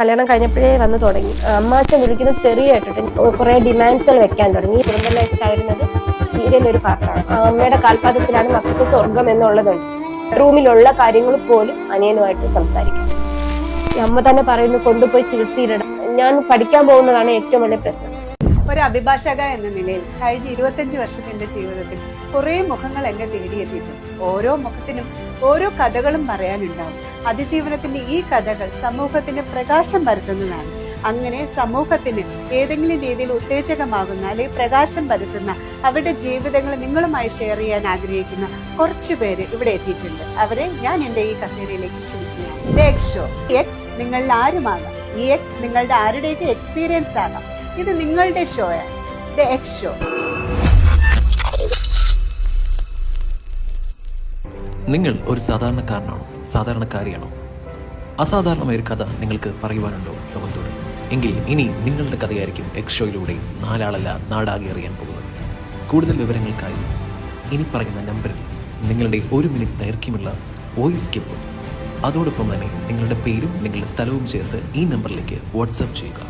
കല്യാണം കഴിഞ്ഞപ്പോഴേ വന്ന് തുടങ്ങി. അമ്മാച്ചൻ വിളിക്കുന്ന തെറി കേട്ടിട്ട് കുറെ ഡിമാൻഡ്സുകൾ വെക്കാൻ തുടങ്ങി. കുടുംബമായിട്ടായിരുന്നത് സീരിയൽ ഒരു പാർട്ടാണ് അമ്മയുടെ കാൽപാദത്തിലാണ് മക്കൾക്ക് സ്വർഗം എന്നുള്ളതുണ്ട്. റൂമിലുള്ള കാര്യങ്ങൾ പോലും അനിയനുമായിട്ട് സംസാരിക്കും. അമ്മ തന്നെ പറയുന്നു കൊണ്ടുപോയി ചികിത്സയിലിടാം ഞാൻ പഠിക്കാൻ പോകുന്നതാണ് ഏറ്റവും വലിയ പ്രശ്നം. ഒരു അഭിഭാഷക എന്ന നിലയിൽ കഴിഞ്ഞ ഇരുപത്തഞ്ച് വർഷത്തിന്റെ ജീവിതത്തിൽ കുറേ മുഖങ്ങൾ എന്നെ തേടിയെത്തിയിട്ടുണ്ട്. ഓരോ മുഖത്തിനും ഓരോ കഥകളും പറയാനുണ്ടാവും. അതിജീവനത്തിന്റെ ഈ കഥകൾ സമൂഹത്തിന് പ്രകാശം പരത്തുന്നതാണ്. അങ്ങനെ സമൂഹത്തിന് ഏതെങ്കിലും രീതിയിൽ ഉത്തേജകമാകുന്ന അല്ലെങ്കിൽ പ്രകാശം പരത്തുന്ന അവരുടെ ജീവിതങ്ങൾ നിങ്ങളുമായി ഷെയർ ചെയ്യാൻ ആഗ്രഹിക്കുന്ന കുറച്ചു പേര് ഇവിടെ എത്തിയിട്ടുണ്ട്. അവരെ ഞാൻ എന്റെ ഈ കസേരയിലേക്ക് ക്ഷണിക്കുന്നു എക്സ് എക്സ് നിങ്ങളിൽ ആരുമാകാം? ഈ എക്സ് നിങ്ങളുടെ ആരുടെയൊക്കെ എക്സ്പീരിയൻസ് ആകാം? ഇത് നിങ്ങളുടെ ഷോയാണ് ദ എക്സ് ഷോ നിങ്ങൾ ഒരു സാധാരണക്കാരനാണോ? സാധാരണക്കാരിയാണോ? അസാധാരണമായ ഒരു കഥ നിങ്ങൾക്ക് പറയുവാനുണ്ടോ ലോകത്തോട് എങ്കിൽ ഇനി നിങ്ങളുടെ കഥയായിരിക്കും എക്സ് ഷോയിലൂടെ നാലാളല്ല നാടാകെ അറിയാൻ പോകുന്നത്. കൂടുതൽ വിവരങ്ങൾക്കായി ഇനി പറയുന്ന നമ്പറിൽ നിങ്ങളുടെ ഒരു മിനിറ്റ് ദൈർഘ്യമുള്ള വോയിസ് ക്ലിപ്പ് അതോടൊപ്പം തന്നെ നിങ്ങളുടെ പേരും നിങ്ങളുടെ സ്ഥലവും ചേർത്ത് ഈ നമ്പറിലേക്ക് വാട്സാപ്പ് ചെയ്യുക.